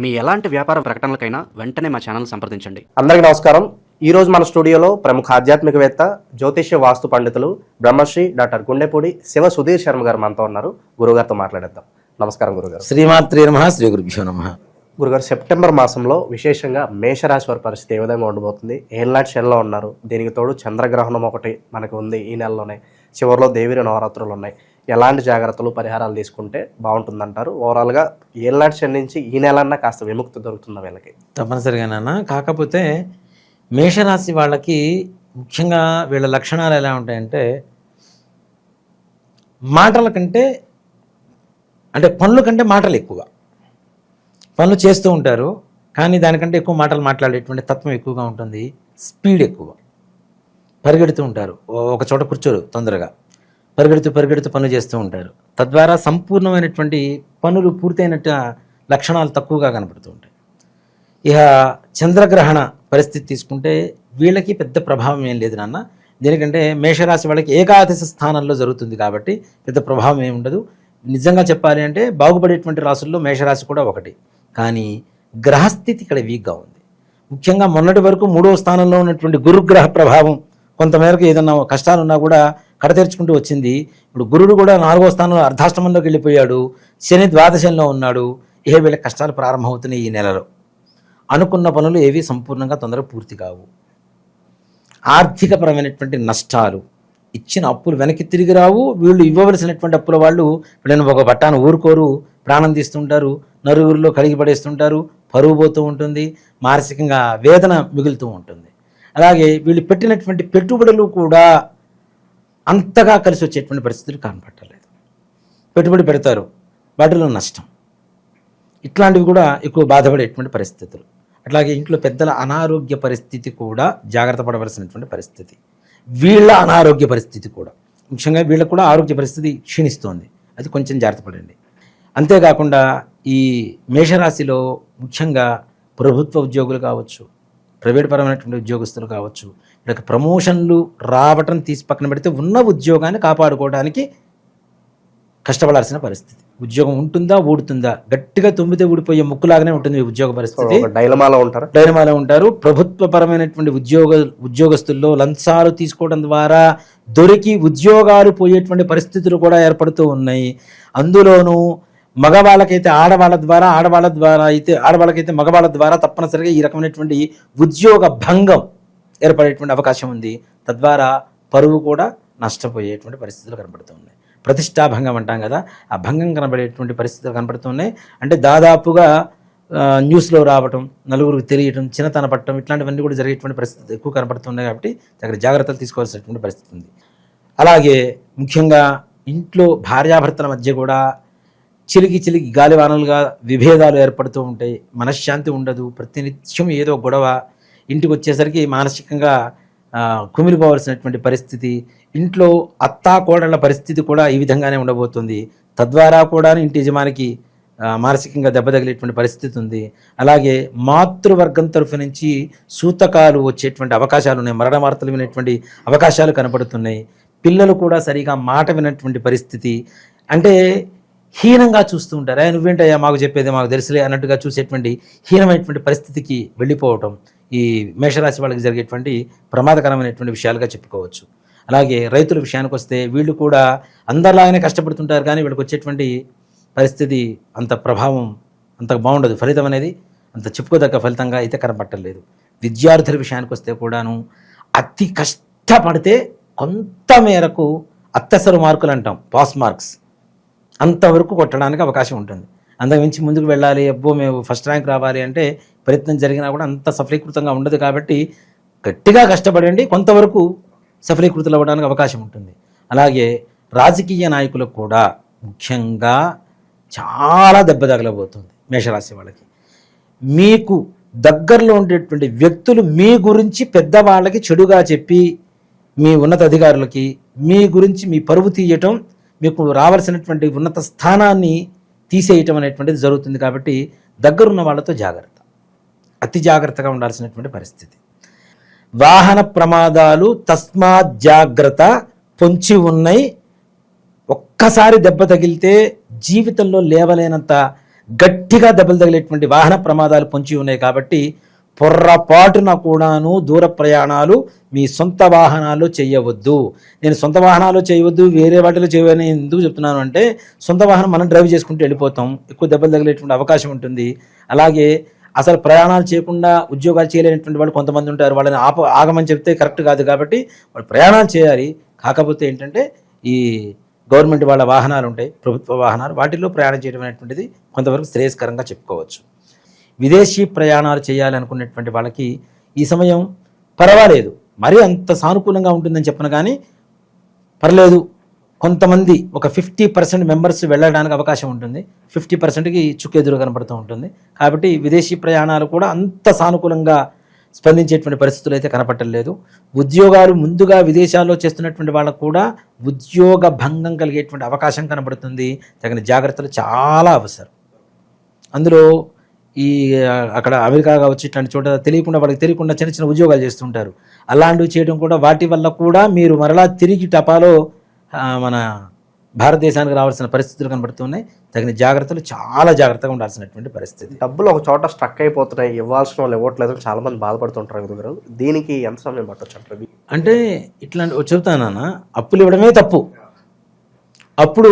మీ ఎలాంటి వ్యాపార ప్రకటనలకైనా వెంటనే మా ఛానల్ సంప్రదించండి. అందరికీ నమస్కారం. ఈ రోజు మన స్టూడియోలో ప్రముఖ ఆధ్యాత్మికవేత్త జ్యోతిష్య వాస్తు పండితులు బ్రహ్మశ్రీ డాక్టర్ గుండెపూడి శివ సుధీర్ శర్మ గారు మనతో ఉన్నారు. గురుగారితో మాట్లాడేద్దాం. నమస్కారం గురుగారు. శ్రీమాత్రే నమ శ్రీ గురుభ్యో నమ. గురుగారు సెప్టెంబర్ మాసంలో విశేషంగా మేషరాశి వారి పరిస్థితి ఏ విధంగా ఉండబోతుంది? ఏళ్ళనాటి శనిలో ఉన్నారు? దీనికి తోడు చంద్రగ్రహణం ఒకటి మనకు ఉంది ఈ నెలలోనే. చివరిలో దేవిరి నవరాత్రులు ఉన్నాయి. ఎలాంటి జాగ్రత్తలు పరిహారాలు తీసుకుంటే బాగుంటుందంటారు? ఓవరాల్గా ఏళ్ళనాటి శని నుంచి ఈ నెలన్నా కాస్త విముక్తి దొరుకుతుంది వీళ్ళకి? తప్పనిసరిగా నాన్న. కాకపోతే మేషరాశి వాళ్ళకి ముఖ్యంగా వీళ్ళ లక్షణాలు ఎలా ఉంటాయంటే మాటల కంటే అంటే పనుల కంటే మాటలు ఎక్కువ. పనులు చేస్తూ ఉంటారు కానీ దానికంటే ఎక్కువ మాటలు మాట్లాడేటువంటి తత్వం ఎక్కువగా ఉంటుంది. స్పీడ్ ఎక్కువ. పరిగెడుతూ ఉంటారు. ఒక చోట కూర్చోరు తొందరగా. పరిగెడుతూ పరిగెడుతూ పనులు చేస్తూ ఉంటారు. తద్వారా సంపూర్ణమైనటువంటి పనులు పూర్తయినట్టు లక్షణాలు తక్కువగా కనపడుతూ ఉంటాయి. ఇక చంద్రగ్రహణ పరిస్థితి తీసుకుంటే వీళ్ళకి పెద్ద ప్రభావం ఏం లేదు నాన్న. దీనికంటే మేషరాశి వాళ్ళకి ఏకాదశ స్థానంలో జరుగుతుంది కాబట్టి పెద్ద ప్రభావం ఏమి ఉండదు. నిజంగా చెప్పాలి అంటే బాగుపడేటువంటి రాసుల్లో మేషరాశి కూడా ఒకటి. కానీ గ్రహస్థితి ఇక్కడ వీక్గా ఉంది. ముఖ్యంగా మొన్నటి వరకు మూడవ స్థానంలో ఉన్నటువంటి గురుగ్రహ ప్రభావం కొంతమేరకు ఏదన్నా కష్టాలున్నా కూడా కడతీర్చుకుంటూ వచ్చింది. ఇప్పుడు గురుడు కూడా నాలుగో స్థానంలో అర్ధాష్టమంలోకి వెళ్ళిపోయాడు. శని ద్వాదశంలో ఉన్నాడు. ఏ వీళ్ళ కష్టాలు ప్రారంభమవుతున్నాయి ఈ నెలలో. అనుకున్న పనులు ఏవి సంపూర్ణంగా తొందరగా పూర్తి కావు. ఆర్థికపరమైనటువంటి నష్టాలు. ఇచ్చిన అప్పులు వెనక్కి తిరిగి రావు. వీళ్ళు ఇవ్వవలసినటువంటి అప్పుల వాళ్ళు వీళ్ళని ఒక బట్టాను ఊరుకోరు. ప్రాణం తీస్తుంటారు. నలుగురిలో కలిగి పడేస్తుంటారు. పరువు పోతూ ఉంటుంది. మానసికంగా వేదన మిగులుతూ ఉంటుంది. అలాగే వీళ్ళు పెట్టినటువంటి పెట్టుబడులు కూడా అంతగా కలిసి వచ్చేటువంటి పరిస్థితులు కనపట్టలేదు పెట్టుబడి పెడతారు వాటిలో నష్టం. ఇట్లాంటివి కూడా ఎక్కువ బాధపడేటువంటి పరిస్థితులు. అట్లాగే ఇంట్లో పెద్దల అనారోగ్య పరిస్థితి కూడా జాగ్రత్త పడవలసినటువంటి పరిస్థితి. వీళ్ళ అనారోగ్య పరిస్థితి కూడా. ముఖ్యంగా వీళ్ళకు కూడా ఆరోగ్య పరిస్థితి క్షీణిస్తోంది. అది కొంచెం జాగ్రత్త పడండి. అంతేకాకుండా ఈ మేషరాశిలో ముఖ్యంగా ప్రభుత్వ ఉద్యోగులు కావచ్చు ప్రైవేట్ పరమైనటువంటి ఉద్యోగస్తులు కావచ్చు వీళ్ళకి ప్రమోషన్లు రావటం తీసి పక్కన పెడితే ఉన్న ఉద్యోగాన్ని కాపాడుకోవడానికి కష్టపడాల్సిన పరిస్థితి. ఉద్యోగం ఉంటుందా ఊడుతుందా? గట్టిగా తుమ్మితే ఊడిపోయే ముక్కులాగానే ఉంటుంది ఉద్యోగ పరిస్థితి. డైలమాలో ఉంటారా? ఉంటారు. ప్రభుత్వపరమైనటువంటి ఉద్యోగ ఉద్యోగస్తుల్లో లంచాలు తీసుకోవడం ద్వారా దొరికి ఉద్యోగాలు పోయేటువంటి పరిస్థితులు కూడా ఏర్పడుతూ ఉన్నాయి. అందులోనూ మగవాళ్ళకైతే ఆడవాళ్ళ ద్వారా ఆడవాళ్ళ ద్వారా అయితే ఆడవాళ్ళకైతే మగవాళ్ళ ద్వారా తప్పనిసరిగా ఈ రకమైనటువంటి ఉద్యోగ భంగం ఏర్పడేటువంటి అవకాశం ఉంది. తద్వారా పరువు కూడా నష్టపోయేటువంటి పరిస్థితులు కనబడుతున్నాయి. ప్రతిష్టాభంగం అంటాం కదా ఆ భంగం కనబడేటువంటి పరిస్థితులు కనబడుతున్నాయి. అంటే దాదాపుగా న్యూస్లో రావటం నలుగురికి తెలియటం చిన్నతన పట్టడం ఇట్లాంటివన్నీ కూడా జరిగేటువంటి పరిస్థితి ఎక్కువ కనబడుతున్నాయి కాబట్టి దగ్గర జాగ్రత్తలు తీసుకోవాల్సినటువంటి పరిస్థితి ఉంది. అలాగే ముఖ్యంగా ఇంట్లో భార్యాభర్తల మధ్య కూడా చిలికి చిలికి గాలివానలుగా విభేదాలు ఏర్పడుతూ ఉంటాయి. మనశ్శాంతి ఉండదు. ప్రతినిత్యం ఏదో గొడవ. ఇంటికి వచ్చేసరికి మానసికంగా ఆ, కుమిలిపోవలసినటువంటి పరిస్థితి ఇంట్లో అత్తా కోడళ్ళ పరిస్థితి కూడా ఈ విధంగానే ఉండబోతుంది. తద్వారా కూడా ఇంటి యజమానికి మానసికంగా దెబ్బతగిలేటువంటి పరిస్థితి ఉంది. అలాగే మాతృవర్గం తరఫు నుంచి సూతకాలు వచ్చేటువంటి అవకాశాలు ఉన్నాయి. మరణ వార్తలు వినేటువంటి అవకాశాలు కనపడుతున్నాయి. పిల్లలు కూడా సరిగా మాట వినటువంటి పరిస్థితి. అంటే హీనంగా చూస్తూ ఉంటారు. నువ్వేంటయ్యా మాకు చెప్పేది మాకు తెలుసులే అన్నట్టుగా చూసేటువంటి హీనమైనటువంటి పరిస్థితికి వెళ్ళిపోవటం. ఈ మేషరాశి వాళ్ళకి జరిగేటువంటి ప్రమాదకరమైనటువంటి విషయాలుగా చెప్పుకోవచ్చు. అలాగే రైతుల విషయానికి వస్తే వీళ్ళు కూడా అందరిలాగానే కష్టపడుతుంటారు కానీ వీళ్ళకి వచ్చేటువంటి పరిస్థితి అంత ప్రభావం అంత బాగుండదు. ఫలితం అనేది అంత చెప్పుకోదగ్గ ఫలితంగా అయితే కనపట్టలేదు. విద్యార్థుల విషయానికి వస్తే కూడాను అతి కష్టపడితే కొంత మేరకు అత్తసరు మార్కులు అంటాం. పాస్ మార్క్స్ అంతవరకు కొట్టడానికి అవకాశం ఉంటుంది. అంతకుమించి ముందుకు వెళ్ళాలి అబ్బో మేము ఫస్ట్ ర్యాంక్ రావాలి అంటే ప్రయత్నం జరిగినా కూడా అంత సఫలీకృతంగా ఉండదు కాబట్టి గట్టిగా కష్టపడండి కొంతవరకు సఫలీకృతులు అవ్వడానికి అవకాశం ఉంటుంది. అలాగే రాజకీయ నాయకులకు కూడా ముఖ్యంగా చాలా దెబ్బ తగలబోతుంది మేషరాశి వాళ్ళకి. మీకు దగ్గరలో ఉండేటువంటి వ్యక్తులు మీ గురించి పెద్దవాళ్ళకి చెడుగా చెప్పి మీ ఉన్నత అధికారులకి మీ గురించి మీ పరువు తీయటం మీకు రావాల్సినటువంటి ఉన్నత స్థానాన్ని తీసేయటం అనేటువంటిది జరుగుతుంది కాబట్టి దగ్గరున్న వాళ్ళతో జాగ్రత్త. అతి జాగ్రత్తగా ఉండాల్సినటువంటి పరిస్థితి. వాహన ప్రమాదాలు తస్మాత్ జాగ్రత్త పొంచి ఉన్నాయి ఒక్కసారి దెబ్బ తగిలితే జీవితంలో లేవలేనంత గట్టిగా దెబ్బలు తగిలేటువంటి వాహన ప్రమాదాలు పొంచి ఉన్నాయి కాబట్టి పొర్రపాటున కూడాను దూర ప్రయాణాలు మీ సొంత వాహనాల్లో చేయవద్దు. నేను సొంత వాహనాలు చేయవద్దు వేరే వాటిలో చేయవని ఎందుకు చెప్తున్నాను అంటే సొంత వాహనం మనం డ్రైవ్ చేసుకుంటూ వెళ్ళిపోతాం. ఎక్కువ దెబ్బలు తగిలేటువంటి అవకాశం ఉంటుంది. అలాగే అసలు ప్రయాణాలు చేయకుండా ఉద్యోగాలు చేయలేనటువంటి వాళ్ళు కొంతమంది ఉంటారు. వాళ్ళని ఆప ఆగమని చెప్తే కరెక్ట్ కాదు కాబట్టి వాళ్ళు ప్రయాణాలు చేయాలి. కాకపోతే ఏంటంటే ఈ గవర్నమెంట్ వాళ్ళ వాహనాలు ఉంటాయి ప్రభుత్వ వాహనాలు వాటిల్లో ప్రయాణం చేయడం అనేటువంటిది కొంతవరకు శ్రేయస్కరంగా చెప్పుకోవచ్చు. విదేశీ ప్రయాణాలు చేయాలనుకునేటువంటి వాళ్ళకి ఈ సమయం పర్వాలేదు. మరీ అంత సానుకూలంగా ఉంటుందని చెప్పను కానీ పర్లేదు. కొంతమంది ఒక ఫిఫ్టీ పర్సెంట్ మెంబర్స్ వెళ్ళడానికి అవకాశం ఉంటుంది. ఫిఫ్టీ పర్సెంట్కి చుక్కెదురు కనబడుతూ ఉంటుంది. కాబట్టి విదేశీ ప్రయాణాలు కూడా అంత సానుకూలంగా స్పందించేటువంటి పరిస్థితులు అయితే కనపట్టలేదు ఉద్యోగాలు ముందుగా విదేశాల్లో చేస్తున్నటువంటి వాళ్ళకు కూడా ఉద్యోగ భంగం కలిగేటువంటి అవకాశం కనబడుతుంది. తగిన జాగ్రత్తలు చాలా అవసరం. అందులో ఈ అక్కడ అమెరికా కావచ్చు ఇట్లాంటి చోట తెలియకుండా వాళ్ళకి తెలియకుండా చిన్న చిన్న ఉద్యోగాలు చేస్తుంటారు. అలాంటివి చేయడం కూడా వాటి వల్ల కూడా మీరు మరలా తిరిగి టపాలో మన భారతదేశానికి రావాల్సిన పరిస్థితులు కనబడుతున్నాయి. తగిన జాగ్రత్తలు చాలా జాగ్రత్తగా ఉండాల్సినటువంటి పరిస్థితి. డబ్బులు ఒక చోట స్ట్రక్ అయిపోతున్నాయి. ఇవ్వాల్సిన వాళ్ళు ఇవ్వట్లేదు చాలా మంది బాధపడుతుంటారు దీనికి ఎంత సమయం పట్టొచ్చు అంటే ఇట్లాంటి చెబుతానా అప్పులు ఇవ్వడమే తప్పు. అప్పుడు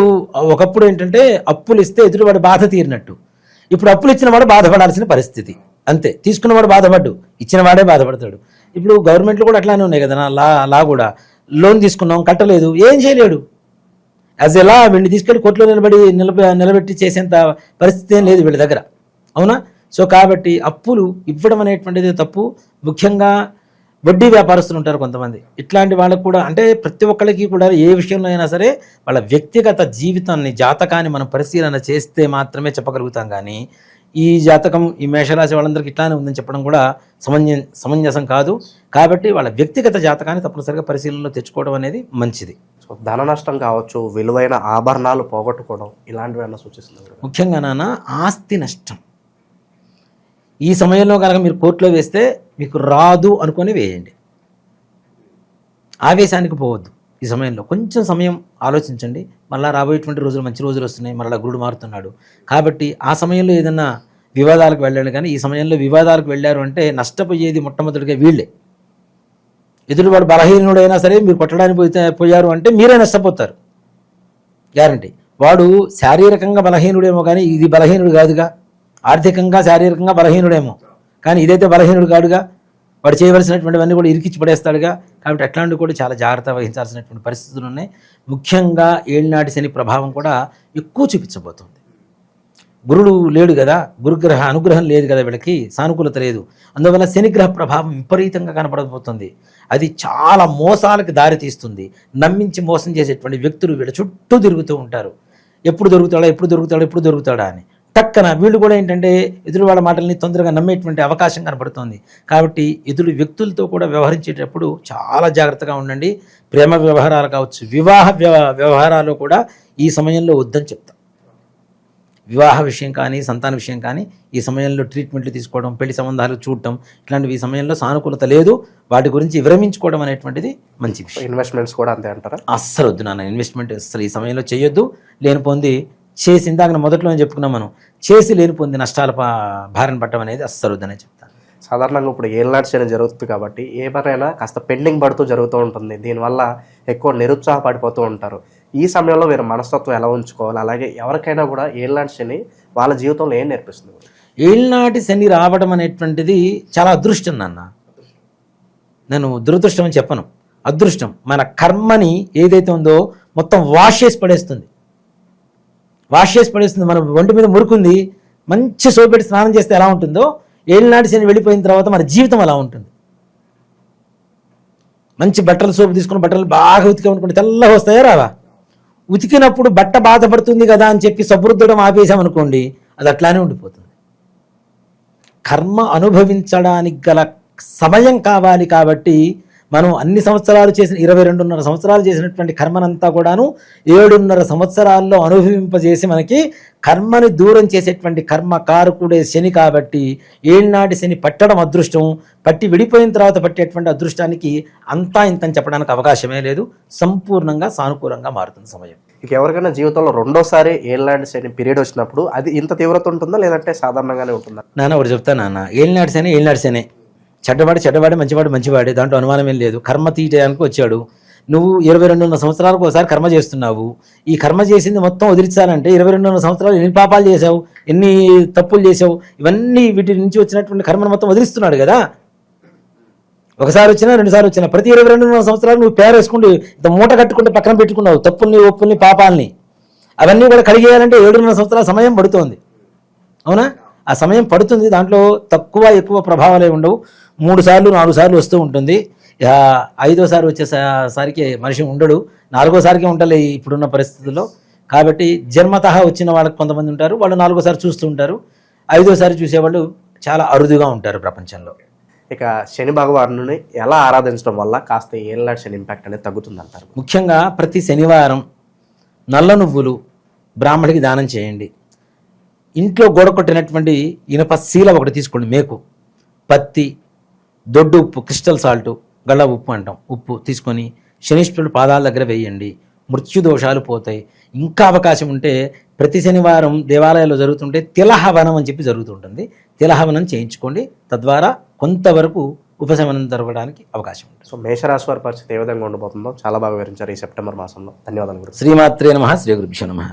ఒకప్పుడు ఏంటంటే అప్పులు ఇస్తే ఎదురువాడు బాధ తీరినట్టు. ఇప్పుడు అప్పులు ఇచ్చిన వాడు బాధపడాల్సిన పరిస్థితి. అంతే. తీసుకున్నవాడు బాధపడ్డు. ఇచ్చిన వాడే బాధపడతాడు. ఇప్పుడు గవర్నమెంట్లు కూడా అట్లానే ఉన్నాయి కదా లా లా కూడా. లోన్ తీసుకున్నాం కట్టలేదు. ఏం చేయలేడు. యాజ్ ఎలా వీడిని తీసుకెళ్ళి కోర్టులో నిలబడి నిలబ నిలబెట్టి చేసేంత పరిస్థితి ఏం లేదు వీళ్ళ దగ్గర. అవునా? సో కాబట్టి అప్పులు ఇవ్వడం అనేటువంటిది తప్పు. ముఖ్యంగా వడ్డీ వ్యాపారస్తులు ఉంటారు కొంతమంది. ఇట్లాంటి వాళ్ళకు కూడా అంటే ప్రతి ఒక్కరికి కూడా ఏ విషయంలో అయినా సరే వాళ్ళ వ్యక్తిగత జీవితాన్ని జాతకాన్ని మనం పరిశీలన చేస్తే మాత్రమే చెప్పగలుగుతాం కానీ ఈ జాతకం ఈ మేషరాశి వాళ్ళందరికీ ఇట్లానే ఉందని చెప్పడం కూడా సమంజ సమంజసం కాదు. కాబట్టి వాళ్ళ వ్యక్తిగత జాతకాన్ని తప్పనిసరిగా పరిశీలనలో తెచ్చుకోవడం అనేది మంచిది. సో ధన నష్టం కావచ్చు విలువైన ఆభరణాలు పోగొట్టుకోవడం ఇలాంటివి ఏమైనా సూచిస్తుంది ముఖ్యంగా నాన్న ఆస్తి నష్టం. ఈ సమయంలో కనుక మీరు కోర్టులో వేస్తే మీకు రాదు అనుకొని వేయండి. ఆవేశానికి పోవద్దు ఈ సమయంలో. కొంచెం సమయం ఆలోచించండి. మళ్ళీ రాబోయేటువంటి రోజులు మంచి రోజులు వస్తున్నాయి. మళ్ళీ గురుడు మారుతున్నాడు. కాబట్టి ఆ సమయంలో ఏదన్నా వివాదాలకు వెళ్ళాడు. కానీ ఈ సమయంలో వివాదాలకు వెళ్ళారు అంటే నష్టపోయేది మొట్టమొదటిగా వీళ్ళే. ఎదుటివాడు బలహీనుడైనా సరే మీరు కొట్టడానికి పోతే పోయారు అంటే మీరే నష్టపోతారు. గ్యారంటీ. వాడు శారీరకంగా బలహీనుడేమో కానీ ఇది బలహీనుడు కాదుగా. ఆర్థికంగా శారీరకంగా బలహీనుడేమో. కానీ ఇదైతే బలహీనుడు కాడుగా వాడు చేయవలసినటువంటివన్నీ కూడా ఇరికిచ్చి పడేస్తాడుగా. కాబట్టి అట్లాంటివి కూడా చాలా జాగ్రత్త వహించాల్సినటువంటి పరిస్థితులు ఉన్నాయి. ముఖ్యంగా ఏళ్ళనాటి శని ప్రభావం కూడా ఎక్కువ చూపించబోతుంది. గురుడు లేడు కదా గురుగ్రహ అనుగ్రహం లేదు కదా వీళ్ళకి సానుకూలత లేదు. అందువల్ల శనిగ్రహ ప్రభావం విపరీతంగా కనపడబోతుంది. అది చాలా మోసాలకు దారితీస్తుంది నమ్మించి మోసం చేసేటువంటి వ్యక్తులు వీళ్ళ చుట్టూ తిరుగుతూ ఉంటారు. ఎప్పుడు దొరుకుతాడా ఎప్పుడు దొరుకుతాడా ఎప్పుడు దొరుకుతాడా అని. టక్కన వీళ్ళు కూడా ఏంటంటే ఎదురు వాళ్ళ మాటల్ని తొందరగా నమ్మేటువంటి అవకాశం కనబడుతుంది కాబట్టి ఎదురు వ్యక్తులతో కూడా వ్యవహరించేటప్పుడు చాలా జాగ్రత్తగా ఉండండి. ప్రేమ వ్యవహారాలు కావచ్చు వివాహ వ్యవ- వ్యవహారాలు కూడా ఈ సమయంలో వద్దని చెప్తాం. వివాహ విషయం కానీ సంతాన విషయం కానీ ఈ సమయంలో ట్రీట్మెంట్లు తీసుకోవడం పెళ్ళి సంబంధాలు చూడటం ఇట్లాంటివి ఈ సమయంలో సానుకూలత లేదు. వాటి గురించి విరమించుకోవడం అనేటువంటిది మంచి విషయం. ఇన్వెస్ట్మెంట్స్ కూడా అంతే అంటారా? అస్సలు వద్దు నాన్న ఇన్వెస్ట్మెంట్ అస్సలు ఈ సమయంలో చేయొద్దు లేని పొంది చేసి ఇందాక మొదట్లో చెప్పుకున్నాం మనం. చేసి లేని పొంది నష్టాల పా- భారన పట్టడం అనేది అస్సలు వద్దనే చెప్తాను. సాధారణంగా ఇప్పుడు ఏళ్ళనాటి శని జరుగుతుంది కాబట్టి ఏ పనైనా కాస్త పెండింగ్ పడుతూ జరుగుతూ ఉంటుంది. దీనివల్ల ఎక్కువ నిరుత్సాహపడిపోతూ ఉంటారు. ఈ సమయంలో వీరు మనస్తత్వం ఎలా ఉంచుకోవాలి? అలాగే ఎవరికైనా కూడా ఏళ్ళనాటి శని వాళ్ళ జీవితంలో ఏం నేర్పిస్తుంది? ఏళ్ళనాటి శని రావడం అనేటువంటిది చాలా అదృష్టం నాన్న. నేను దురదృష్టం అని చెప్పను. అదృష్టం. మన కర్మని ఏదైతే ఉందో మొత్తం వాష్ చేసి పడేస్తుంది. వాష్ చేసి పడేస్తుంది మన ఒంటి మీద మురుకుంది మంచి సోపు పెట్టి స్నానం చేస్తే ఎలా ఉంటుందో ఏళ్ళనాటి శని వెళ్ళిపోయిన తర్వాత మన జీవితం అలా ఉంటుంది. మంచి బట్టల సోపు తీసుకుని బట్టలు బాగా ఉతికామనుకుంటే తెల్లగా వస్తాయా రావా? ఉతికినప్పుడు బట్ట బాధపడుతుంది కదా అని చెప్పి సబృద్ధడం ఆపేసామనుకోండి అది అట్లానే ఉండిపోతుంది. కర్మ అనుభవించడానికి గల సమయం కావాలి కాబట్టి మనం అన్ని సంవత్సరాలు చేసిన ఇరవై రెండున్నర సంవత్సరాలు చేసినటువంటి కర్మనంతా కూడాను ఏడున్నర సంవత్సరాల్లో అనుభవింపజేసి మనకి కర్మని దూరం చేసేటువంటి కర్మ కారకుడే శని కాబట్టి ఏళ్ళనాటి శని పట్టడం అదృష్టం పట్టి విడిపోయిన తర్వాత పట్టేటువంటి అదృష్టానికి అంతా ఇంతని చెప్పడానికి అవకాశమే లేదు. సంపూర్ణంగా సానుకూలంగా మారుతుంది సమయం. ఇక ఎవరికైనా జీవితంలో రెండోసారి ఏళ్ళనాటి శని పీరియడ్ వచ్చినప్పుడు అది ఇంత తీవ్రత ఉంటుందా? లేదంటే సాధారణంగానే ఉంటుందా? నాన్న ఒకటి చెప్తా నాన్న. ఏలినాడు సేనే ఏలినాడు సేనే చెడ్డవాడు చెడ్డవాడు మంచివాడు మంచివాడే. దాంట్లో అనుమానం ఏం లేదు. కర్మ తీయడానికి వచ్చాడు. నువ్వు ఇరవై రెండున్నర సంవత్సరాలకు ఒకసారి కర్మ చేస్తున్నావు. ఈ కర్మ చేసింది మొత్తం వదిలించాలంటే ఇరవై రెండున్నర సంవత్సరాలు ఎన్ని పాపాలు చేసావు ఎన్ని తప్పులు చేసావు ఇవన్నీ వీటి నుంచి వచ్చినటువంటి కర్మను మొత్తం వదిలిస్తున్నాడు కదా. ఒకసారి వచ్చినా రెండుసార్లు వచ్చినా ప్రతి ఇరవై రెండున్నర సంవత్సరాలు నువ్వు పేరేసుకుంటూ ఇంత మూట కట్టుకుంటూ పక్కన పెట్టుకున్నావు తప్పుల్ని ఒప్పుల్ని పాపాలని. అవన్నీ కూడా కడిగేయాలంటే ఏడున్నర సంవత్సరాల సమయం పడుతోంది. అవునా? ఆ సమయం పడుతుంది. దాంట్లో తక్కువ ఎక్కువ ప్రభావాలే ఉండవు. మూడు సార్లు నాలుగు సార్లు వస్తూ ఉంటుంది. ఐదోసారి వచ్చేసరికి మనిషి ఉండడు. నాలుగోసారికి ఉంటలే ఇప్పుడున్న పరిస్థితుల్లో. కాబట్టి జన్మతః వచ్చిన వాళ్ళకి కొంతమంది ఉంటారు. వాళ్ళు నాలుగోసారి చూస్తూ ఉంటారు. ఐదోసారి చూసేవాళ్ళు చాలా అరుదుగా ఉంటారు ప్రపంచంలో. ఇక శని భగవానుని ఎలా ఆరాధించడం వల్ల కాస్త ఏళ్ళనాటి శని ఇంపాక్ట్ అనేది తగ్గుతుంది అంటారు ముఖ్యంగా ప్రతి శనివారం నల్ల నువ్వులు బ్రాహ్మడికి దానం చేయండి. ఇంట్లో గోడ కొట్టినటువంటి ఇనప శీల ఒకటి తీసుకోండి మేకు. పత్తి దొడ్డు ఉప్పు క్రిస్టల్ సాల్ట్ గళ్ళ ఉప్పు అంటాం. ఉప్పు తీసుకొని శనీశ్వరుడు పాదాల దగ్గర వేయండి. మృత్యు దోషాలు పోతాయి. ఇంకా అవకాశం ఉంటే ప్రతి శనివారం దేవాలయాల్లో జరుగుతుంటే తిలహవనం అని చెప్పి జరుగుతుంటుంది. తిలహవనం చేయించుకోండి. తద్వారా కొంతవరకు ఉపశమనం జరగడానికి అవకాశం ఉంటుంది. సో మేషరాశి వారి పరిస్థితి ఏ విధంగా ఉండబోతుందో చాలా బాగా వివరించారు ఈ సెప్టెంబర్ మాసంలో. ధన్యవాదాలు గురు. శ్రీమాత్రే నమ శ్రీ గురుభ్యో నమ.